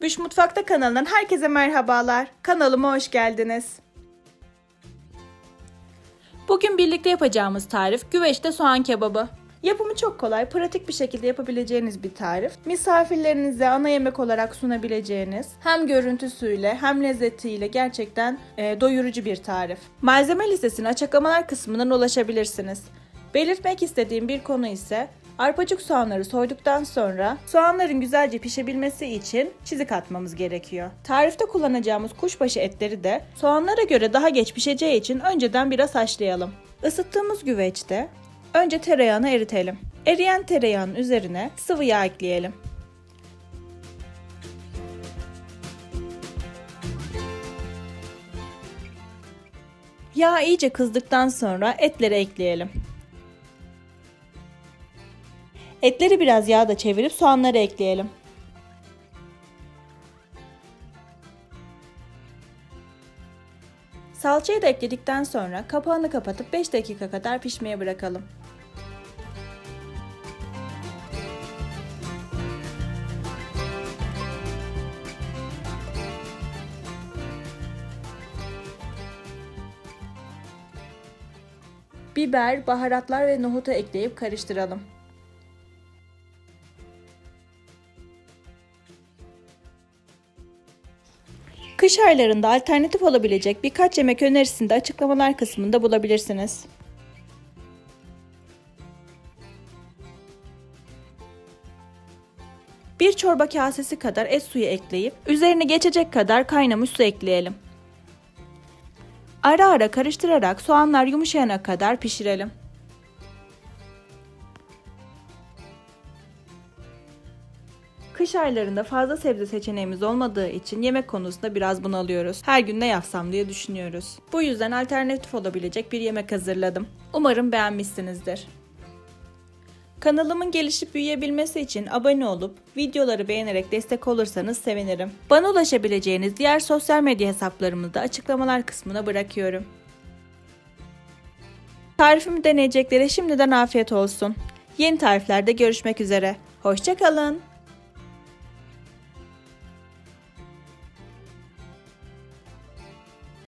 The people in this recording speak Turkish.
Büş Mutfakta kanalından herkese merhabalar. Kanalıma hoş geldiniz. Bugün birlikte yapacağımız tarif güveçte soğan kebabı. Yapımı çok kolay, pratik bir şekilde yapabileceğiniz bir tarif. Misafirlerinize ana yemek olarak sunabileceğiniz, hem görüntüsüyle hem lezzetiyle gerçekten e, doyurucu bir tarif. Malzeme listesine açıklamalar kısmından ulaşabilirsiniz. Belirtmek istediğim bir konu ise arpacık soğanları soyduktan sonra soğanların güzelce pişebilmesi için çizik atmamız gerekiyor. Tarifte kullanacağımız kuşbaşı etleri de soğanlara göre daha geç pişeceği için önceden biraz haşlayalım. Isıttığımız güveçte önce tereyağını eritelim. Eriyen tereyağının üzerine sıvı yağ ekleyelim. Yağ iyice kızdıktan sonra etleri ekleyelim. Etleri biraz yağda çevirip soğanları ekleyelim. Salçayı da ekledikten sonra kapağını kapatıp 5 dakika kadar pişmeye bırakalım. Biber, baharatlar ve nohutu ekleyip karıştıralım. Kış aylarında alternatif olabilecek birkaç yemek önerisini de açıklamalar kısmında bulabilirsiniz. Bir çorba kasesi kadar et suyu ekleyip üzerine geçecek kadar kaynamış su ekleyelim. Ara ara karıştırarak soğanlar yumuşayana kadar pişirelim. Kış aylarında fazla sebze seçeneğimiz olmadığı için yemek konusunda biraz bunalıyoruz. Her gün ne yapsam diye düşünüyoruz. Bu yüzden alternatif olabilecek bir yemek hazırladım. Umarım beğenmişsinizdir. Kanalımın gelişip büyüyebilmesi için abone olup videoları beğenerek destek olursanız sevinirim. Bana ulaşabileceğiniz diğer sosyal medya hesaplarımı da açıklamalar kısmına bırakıyorum. Tarifimi deneyeceklere şimdiden afiyet olsun. Yeni tariflerde görüşmek üzere. Hoşçakalın.